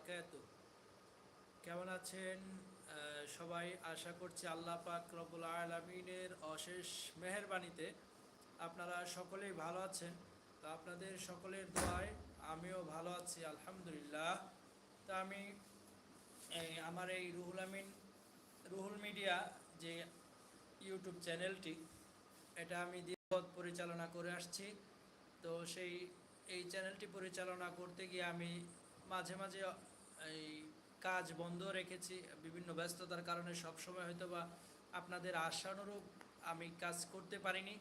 বারাকাতু। কেমন আছেন? সবাই আশা করছি আল্লাহ পাক রব্বুল আলমিনের অশেষ মেহেরবানিতে আপনারা সকলেই ভালো আছেন। তো আপনাদের সকলের দোয়ায় আমিও ভালো আছি, আলহামদুলিল্লাহ। তো আমি আমার এই রুহুল আমিন, রুহুল মিডিয়া যে ইউটিউব চ্যানেলটি, এটা আমি দীর্ঘ পরিচালনা করে আসছি। তো সেই, এই চ্যানেলটি পরিচালনা করতে গিয়ে আমি মাঝে মাঝে এই কাজ বন্ধ রেখেছি, বিভিন্ন ব্যস্ততার কারণে সবসময় হয়তো বা আপনাদের আশানুরূপ আমি কাজ করতে পারিনি।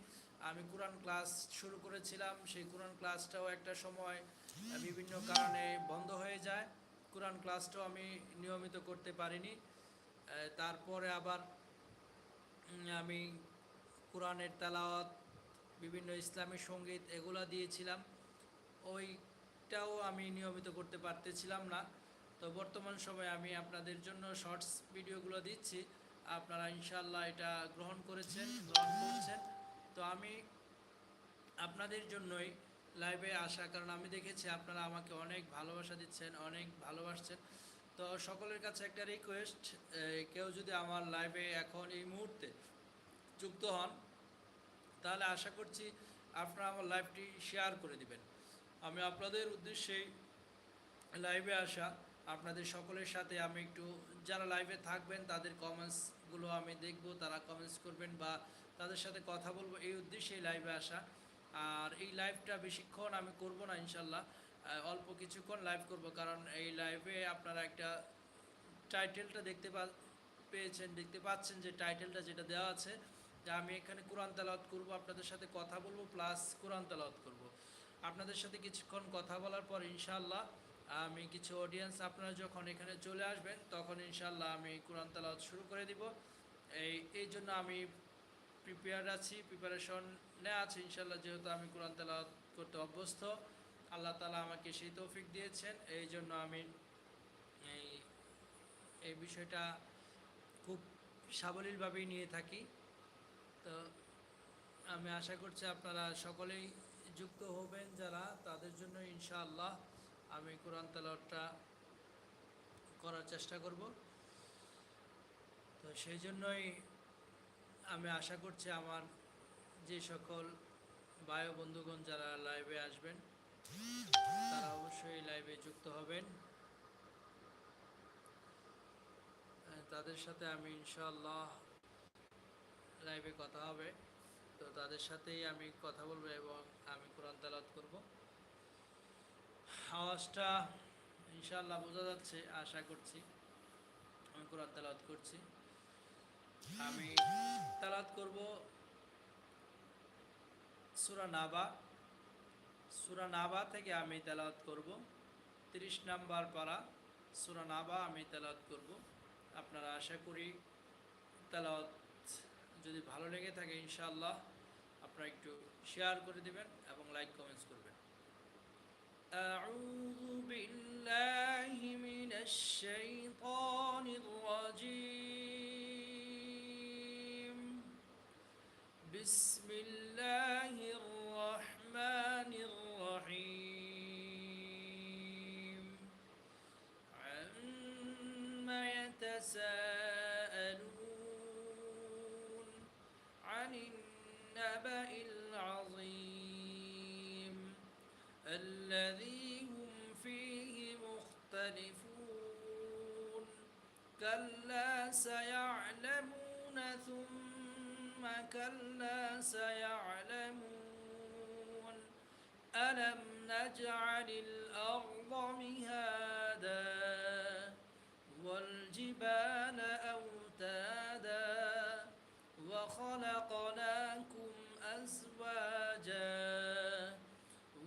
আমি কোরআন ক্লাস শুরু করেছিলাম, সেই কোরআন ক্লাসটাও একটা সময় বিভিন্ন কারণে বন্ধ হয়ে যায়। কোরআন ক্লাসটাও আমি নিয়মিত করতে পারিনি। তারপরে আবার আমি কোরআনের তেলাওয়াত, বিভিন্ন ইসলামী সংগীত এগুলা দিয়েছিলাম। ওইটাও আমি নিয়মিত করতে পারতেছিলাম না। তো বর্তমান সময়ে আমি আপনাদের জন্য শর্টস ভিডিওগুলো দিচ্ছি। আপনারা ইনশাল্লাহ এটা গ্রহণ করেছেন, গ্রহণ করছেন। তো আমি আপনাদের জন্যই লাইভে আসা, কারণ আমি দেখেছি আপনারা আমাকে অনেক ভালোবাসা দিচ্ছেন, অনেক ভালোবাসছেন। তো সকলের কাছে একটা রিকোয়েস্ট কেউ যদি আমার লাইভে এখন এই মুহূর্তে যুক্ত হন, তাহলে আশা করছি আপনারা আমার লাইভটি শেয়ার করে দিবেন। আমি আপনাদের উদ্দেশ্যেই লাইভে আসা আপনাদের সকলের সাথে আমি একটু, যারা লাইভে থাকবেন, তাদের কমেন্টসগুলো আমি দেখব, তারা কমেন্টস করবেন বা তাদের সাথে কথা বলব, এই উদ্দেশ্যেই লাইভে আসা। আর এই লাইভটা বেশিক্ষণ আমি করব না, ইনশাল্লাহ। অল্প কিছুক্ষণ লাইভ করব, কারণ এই লাইভে আপনারা একটা টাইটেলটা দেখতে পা- পেয়েছেন, দেখতে পাচ্ছেন যে টাইটেলটা যেটা দেওয়া আছে, যে আমি এখানে কোরআন তেলাওয়াত করব, আপনাদের সাথে কথা বলব প্লাস কোরআন তেলাওয়াত করব। আপনাদের সাথে কিছুক্ষণ কথা বলার পর ইনশাআল্লাহ আমি কিছু অডিয়েন্স আপনারা যখন এখানে চলে আসবেন, তখন ইনশাল্লাহ আমি কোরআন তেলাওয়াত শুরু করে দিব। এই এই জন্য আমি প্রিপেয়ার আছি প্রিপারেশন নেওয়া আছে ইনশাল্লাহ যেহেতু আমি কোরআন তেলাওয়াত করতে অভ্যস্ত, আল্লাহ তালা আমাকে সেই তৌফিক দিয়েছেন। এই জন্য আমি এই এই বিষয়টা খুব সাবলীলভাবেই নিয়ে থাকি। তো আমি আশা করছি আপনারা সকলেই যুক্ত হবেন যারা, তাদের জন্য ইনশাআল্লাহ আমি কোরআন তেলাওয়াতটা করার চেষ্টা করব। তো সেই জন্যই আমি আশা করছি আমার যে সকল বায়ু বন্ধুগণ যারা লাইভে আসবেন, তারা অবশ্যই লাইভে যুক্ত হবেন। তাদের সাথে আমি ইনশাআল্লাহ লাইভে কথা হবে। তো তাদের সাথেই আমি কথা বলব এবং আমি কোরআন তালাত করব। আওয়াজটা ইনশাআল্লাহ বোঝা যাচ্ছে, আশা করছি। আমি কোরআন তালাত করছি। আমি তালাত করব সুরা নাবা। সুরা নাবা থেকে আমি তেলাওয়াত করব। তিরিশ নাম্বার পারা সুরা নাবা আমি তেলাওয়াত করব। আপনারা আশা করি তেলাওয়াত যদি ভালো লেগে থাকে ইনশাআল্লাহ, আপনারা একটু শেয়ার করে দিবেন এবং লাইক কমেন্টস করবেন। أعوذ بالله من الشيطان الرجيم. بسم الله الرحمن الرحيم. عما يتساءلون عن النبأ الذي هم فيه مختلفون. كلا سيعلمون ثم كلا سيعلمون. ألم نجعل الأرض مهادا والجبال أوتادا وخلقناكم أزواجا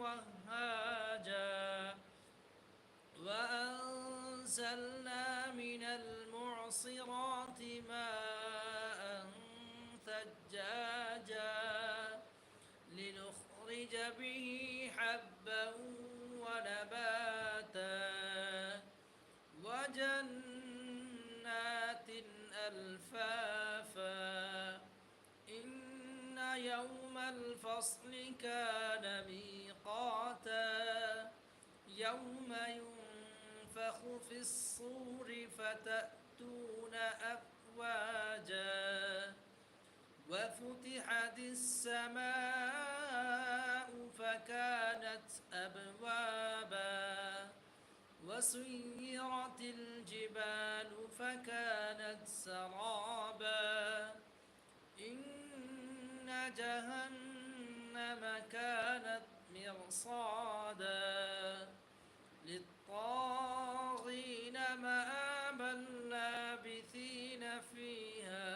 وهاجا وأنزلنا أنزلنا من المعصرات ماء ثجاجا لنخرج به حبا ونباتا وجنات ألفافا إن يوم الفصل كان ميقاتا يوم ينفخ في الصور فتأتون أفواجا وفتحت السماء فكانت أبوابا وسيرت الجبال فكانت سرابا إن جهنم كانت مرصادا للطاغين مآبا لابثين فيها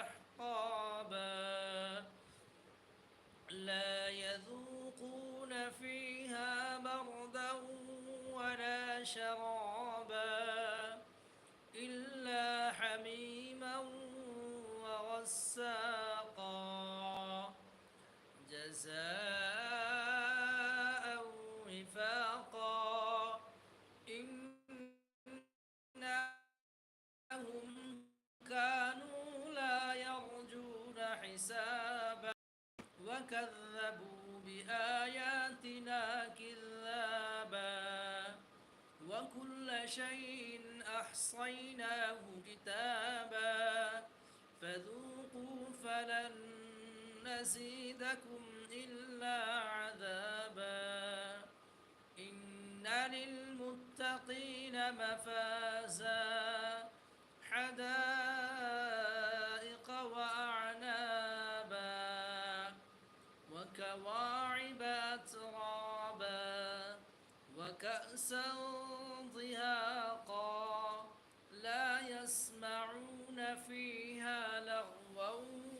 أحقابا لا يذوقون فيها بردا ولا شرابا إلا حميما وغساقا جزاء وفاقا. إنهم كانوا لا يرجون حسابا. وكذبوا بآياتنا كذابا. وكل شيء أحصيناه كتابا. فذوقوا فلن نزيدكم إلا عذابا. إن للمتقين مفازا. حدائق وأعنابا. وكواعب أترابا. وكأسا ضهاقا. لا يسمعون فيها لغوا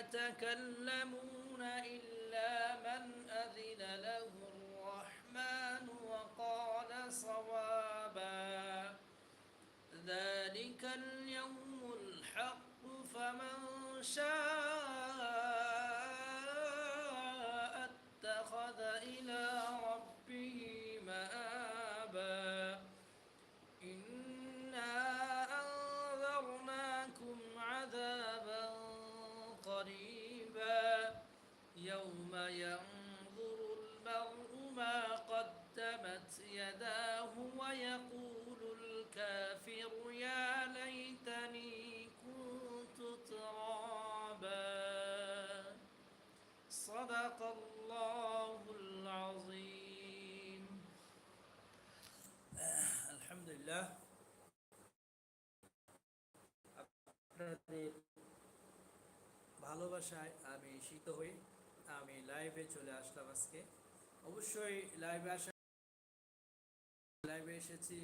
يتكلمون إلا من أذن له الرحمن وقال صوابا. ذلك اليوم الحق فمن شاء ভালোবাসায় আমি শীত হই। আমি লাইভে চলে আসলাম আজকে। অবশ্যই লাইভে আসা লাইভে এসেছি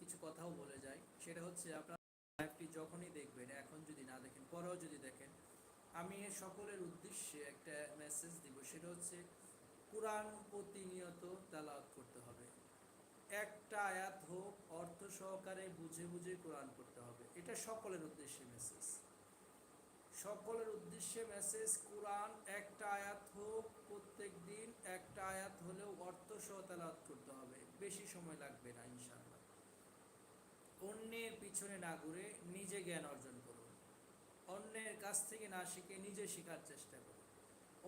কিছু কথাও বলে যাই। সেটা হচ্ছে আপনার লাইভটি যখনই দেখবেন, এখন যদি না দেখেন, পরেও যদি দেখেন, আমি সকলের উদ্দেশ্যে একটা মেসেজ দিব। সেটা হচ্ছে, কোরআন প্রতিনিয়ত তালাওয়াত করতে হবে। একটা আয়াত হোক, অর্থ সহকারে বুঝে বুঝে কোরআন করতে হবে। এটা সকলের উদ্দেশ্যে মেসেজ সকলের উদ্দেশ্যে মেসেজ কোরআন একটা আয়াত হোক, প্রত্যেক দিন একটা আয়াত হলেও অর্থ সহ তালাওয়াত করতে হবে। বেশি সময় লাগবে না, ইনশাআল্লাহ। অন্যের পিছনে না ঘুরে নিজে জ্ঞান অর্জন করুন। অন্যের কাছ থেকে না শিখে নিজে শেখার চেষ্টা করুন।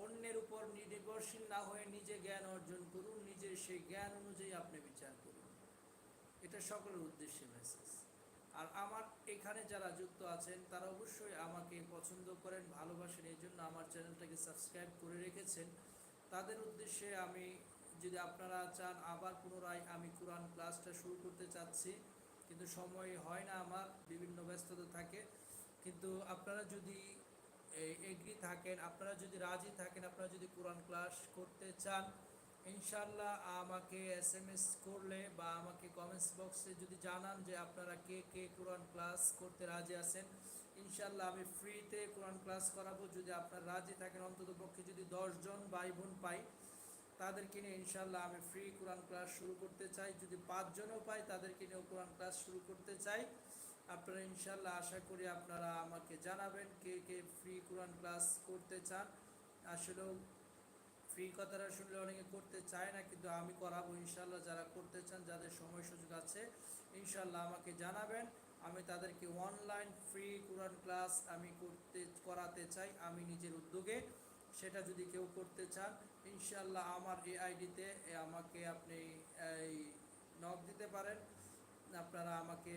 অন্যের উপর নির্ভরশীল না হয়ে নিজে জ্ঞান অর্জন করুন, নিজের সেই জ্ঞান অনুযায়ী আপনি বিচার করুন। এটা সকলের উদ্দেশ্যে মেসেজ আর আমার এখানে যারা যুক্ত আছেন, তারা অবশ্যই আমাকে পছন্দ করেন, ভালোবাসেন। এই জন্য আমার চ্যানেলটাকে সাবস্ক্রাইব করে রেখেছেন। তাদের উদ্দেশ্যে আমি যদি আপনারা চান আবার পুনরায় আমি কোরআন ক্লাসটা শুরু করতে চাচ্ছি, কিন্তু সময় হয় না আমার, বিভিন্ন ব্যস্ততা থাকে। কিন্তু আপনারা যদি এগ্রি থাকেন, আপনারা যদি রাজি থাকেন, আপনারা যদি কোরআন ক্লাস করতে চান ইনশাল্লাহ আমাকে এস এম এস করলে বা আমাকে কমেন্টস বক্সে যদি জানান যে আপনারা কে কে কোরআন ক্লাস করতে রাজি আছেন ইনশাল্লাহ আমি ফ্রিতে কোরআন ক্লাস করাবো। যদি আপনারা রাজি থাকেন, অন্তত পক্ষে যদি দশজন ভাই বোন পাই, তাদেরকে নিয়ে ইনশাল্লাহ আমি ফ্রি কোরআন ক্লাস শুরু করতে চাই। যদি পাঁচজনও পাই, তাদেরকে নিয়েও কোরআন ক্লাস শুরু করতে চাই। আপনারা ইনশাল্লাহ আশা করি আপনারা আমাকে জানাবেন কে কে ফ্রি কোরআন ক্লাস করতে চান। আসলেও ফ্রি কথাটা শুনলে অনেকে করতে চায় না, কিন্তু আমি করাবো ইনশাল্লাহ যারা করতে চান, যাদের সময় সুযোগ আছে ইনশাল্লাহ আমাকে জানাবেন। আমি তাদেরকে অনলাইন ফ্রি কোরআন ক্লাস আমি করতে, করাতে চাই, আমি নিজের উদ্যোগে। সেটা যদি কেউ করতে চান ইনশাল্লাহ আমার এই আইডিতে আমাকে আপনি এই নক দিতে পারেন। আপনারা আমাকে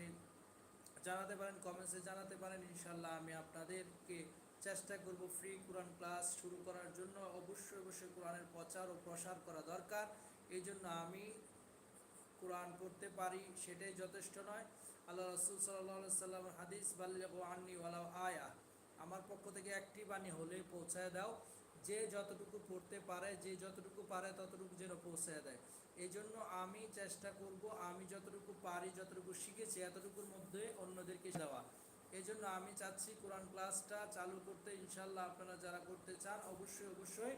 জানাতে পারেন কমেন্টসে জানাতে পারেন। ইনশাল্লাহ আমি আপনাদেরকে চেষ্টা করব ফ্রি কোরআন ক্লাস শুরু করার জন্য। অবশ্যই অবশ্যই কোরআনের প্রচার ও প্রসার করা দরকার। এই জন্য আমি কোরআন পড়তে পারি, সেটাই যথেষ্ট নয়। আল্লাহ রসুল সাল্লাহ সাল্লাম হাদিস বাল্লাহ আন্নি ওয়ালাও আয়া আমার পক্ষ থেকে একটি বাণী হলে পৌঁছায় দাও। যে যতটুকু পড়তে পারে, যে যতটুকু পারে, ততটুকু যেন পৌঁছায় দেয়। এই জন্য আমি চেষ্টা করব, আমি যতটুকু পারি, যতটুকু শিখেছি, এতটুকুর মধ্যে অন্যদেরকে দেওয়া এই জন্য আমি চাচ্ছি কোরআন ক্লাসটা চালু করতে ইনশাল্লাহ আপনারা যারা করতে চান, অবশ্যই অবশ্যই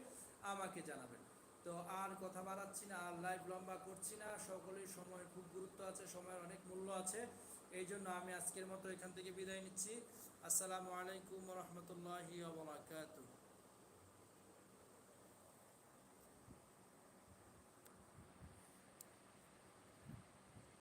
আমাকে জানাবেন। তো আর কথা বাড়াচ্ছি না, আর লাইভ লম্বা করছি না সকলেই সময় খুব গুরুত্ব আছে, সময়ের অনেক মূল্য আছে এই জন্য আমি আজকের মতো এখান থেকে বিদায় নিচ্ছি। আসসালামু আলাইকুম রহমতুল্লাহি ওবরাকাতুহ